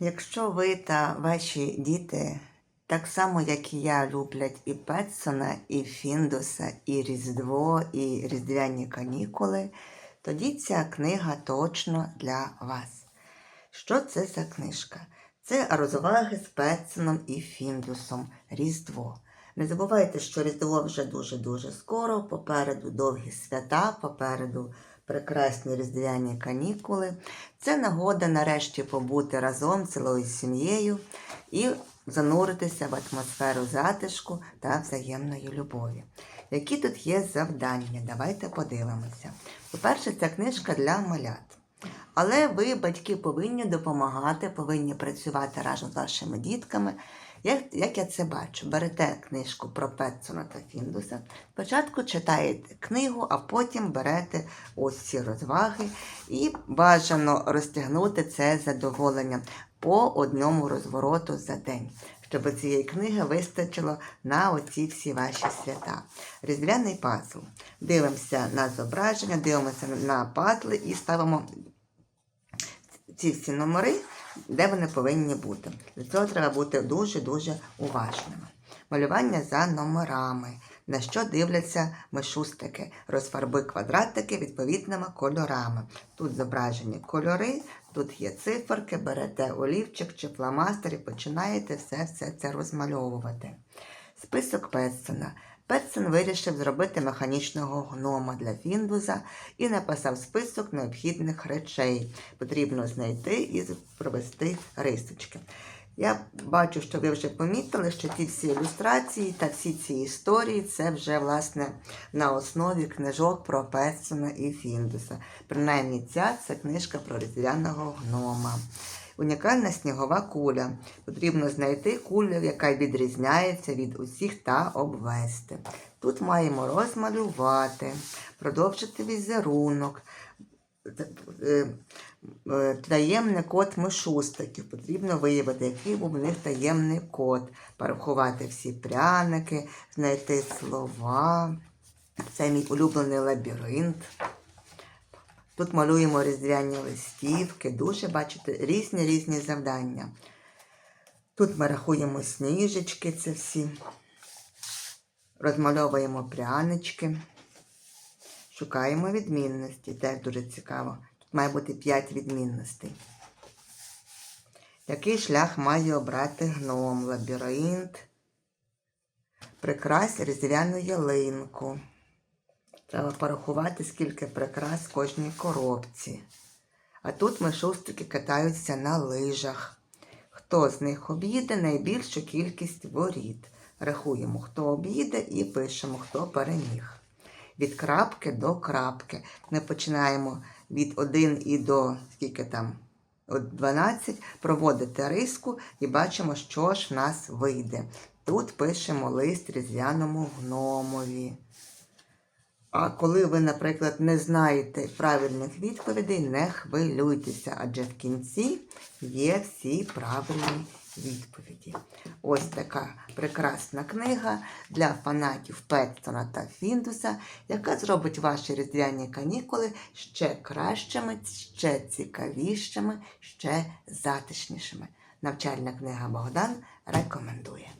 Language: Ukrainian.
Якщо ви та ваші діти, так само як і я, люблять і Петсона, і Фіндуса, і Різдво, і Різдвяні канікули, тоді ця книга точно для вас. Що це за книжка? Це розваги з Петсоном і Фіндусом Різдво. Не забувайте, що Різдво вже дуже-дуже скоро, попереду довгі свята, попереду прекрасні різдвяні канікули. Це нагода нарешті побути разом цілою сім'єю і зануритися в атмосферу затишку та взаємної любові. Які тут є завдання? Давайте подивимося. По-перше, ця книжка для малят. Але ви, батьки, повинні допомагати, повинні працювати разом з вашими дітками. Як, як я це бачу, берете книжку про Петсона та Фіндуса, спочатку читаєте книгу, а потім берете ось ці розваги і бажано розтягнути це задоволення по одному розвороту за день, щоб цієї книги вистачило на оці всі ваші свята. Різдвяний пазл. Дивимося на зображення, дивимося на пазли і ставимо ці всі номери, де вони повинні бути. Для цього треба бути дуже-дуже уважними. Малювання за номерами. На що дивляться мишустики? Розфарби квадратики відповідними кольорами. Тут зображені кольори, тут є циферки, берете олівчик чи фломастер і починаєте все-все це розмальовувати. Список Петсона. Петсон вирішив зробити механічного гнома для Фіндуса і написав список необхідних речей. Потрібно знайти і провести рисочки. Я бачу, що ви вже помітили, що ті всі ілюстрації та всі ці історії це вже власне на основі книжок про Петсона і Фіндуса. Принаймні ця це книжка про різдвяного гнома. Унікальна снігова куля. Потрібно знайти кулю, яка відрізняється від усіх та обвести. Тут маємо розмалювати, продовжити візерунок, е, е, таємний код мишустиків. Потрібно виявити, який був в них таємний код, порахувати всі пряники, знайти слова. Це мій улюблений лабіринт. Тут малюємо різдвяні листівки, дуже, бачите, різні різні завдання. Тут ми рахуємо сніжечки, це всі. Розмальовуємо прянички. Шукаємо відмінності. Теж дуже цікаво. Тут має бути 5 відмінностей. Який шлях має обрати гном, лабіринт, прикрась різдвяну ялинку. Треба порахувати, скільки прикрас в кожній коробці. А тут мишустики катаються на лижах. Хто з них об'їде найбільшу кількість воріт. Рахуємо, хто об'їде і пишемо, хто переміг. Від крапки до крапки. Ми починаємо від 1 і до скільки там? 12, проводити риску і бачимо, що ж в нас вийде. Тут пишемо лист різдвяному гномові. А коли ви, наприклад, не знаєте правильних відповідей, не хвилюйтеся, адже в кінці є всі правильні відповіді. Ось така прекрасна книга для фанатів Петтона та Фіндуса, яка зробить ваші різдвяні канікули ще кращими, ще цікавішими, ще затишнішими. Навчальна книга Богдан рекомендує.